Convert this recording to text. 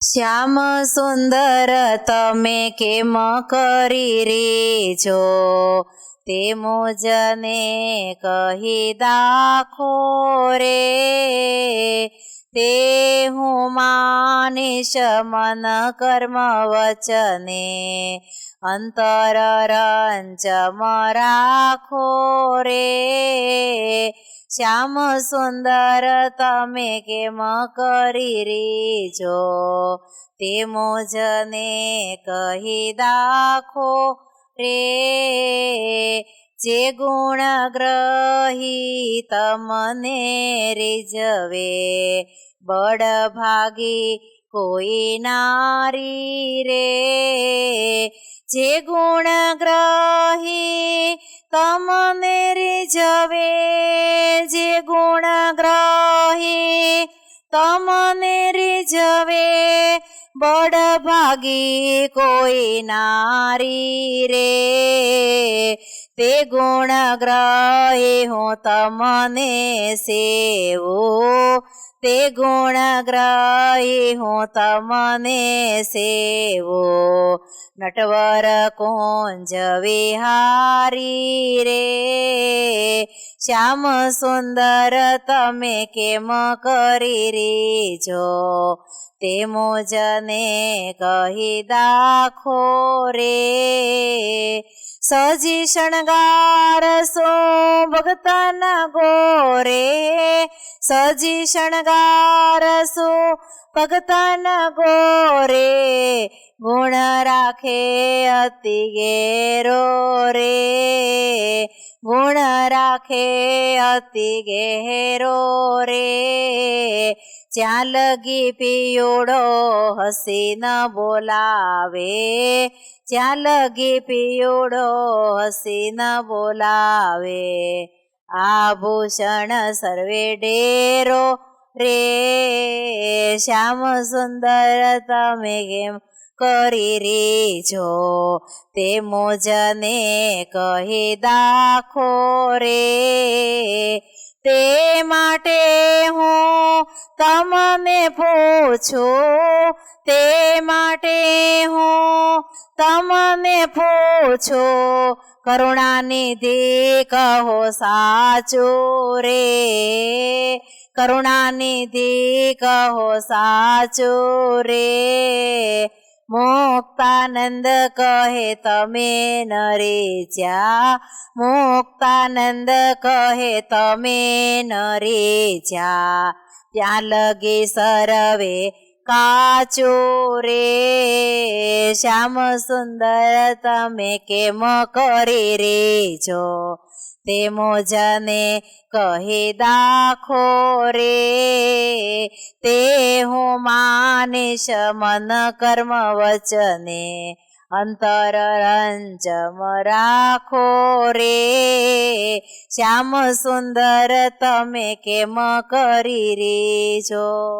શ્યામ સુંદર તમે કેમ કરી રેજો? તે મુજને કહી દાખો રે. તે હું માનીશ મન કર્મ વચને. અંતર રંચ રાખો રે. શ્યામ સુંદર તમે કેમ કરી રીજો? તે મોજને કહી દાખો રે, જે ગુણ ગ્રહી તમને રીજવે બડ ભાગી કોઈ નારી રે, જે ગુણ ગ્રહી તમને રીઝવે જે ગુણ ગ્રહી તમને રીઝવે બડ ભાગી કોઈ નારી રે. તે ગુણગ્રહે હું તમને સેવો. તે ગુણગ્રહે હું તમને સેવો. નટવર કુંજ વિહારી રે. શ્યામ સુંદર તમે કેમ કરી રીજો? તે મોજને કહી દાખો રે. સજી શણગાર સો ભગતન ગોરે સજી શણગાર સો ભગતન ગોરે. ગુણ રાખે અતિ ઘેરો રે. ગુણ રાખે અતિ ઘેરો રે. જ્યાં લગી પિયોડો હસી બોલાવે. જ્યાં લગી પિયોડો હસી બોલાવે. આભૂષણ સર્વે ડેરો રે. શ્યામ સુંદર તમે કેમ કરી રેજો. તે મોજને કહી દાખો રે. તે માટે હું તમને પૂછું. તે માટે હું તમને પૂછું. કરુણાનિધિ કહો સાચો રે. કરુણાનિધિ કહો સાચો રે. મુક્તાનંદ કહે, તમે નરે જા મુક્તાનંદ કહે, તમે નરે જા ત્યાં લગી, સરવે કાચો રે શ્યામ સુંદર તમે કેમ કરી રેજો તે મોજને કહી દાખો રે. તે હું માનીશ મન કર્મ વચને અંતર રંજમ રાખો રે. શ્યામ સુંદર તમે કેમ કરી રેજો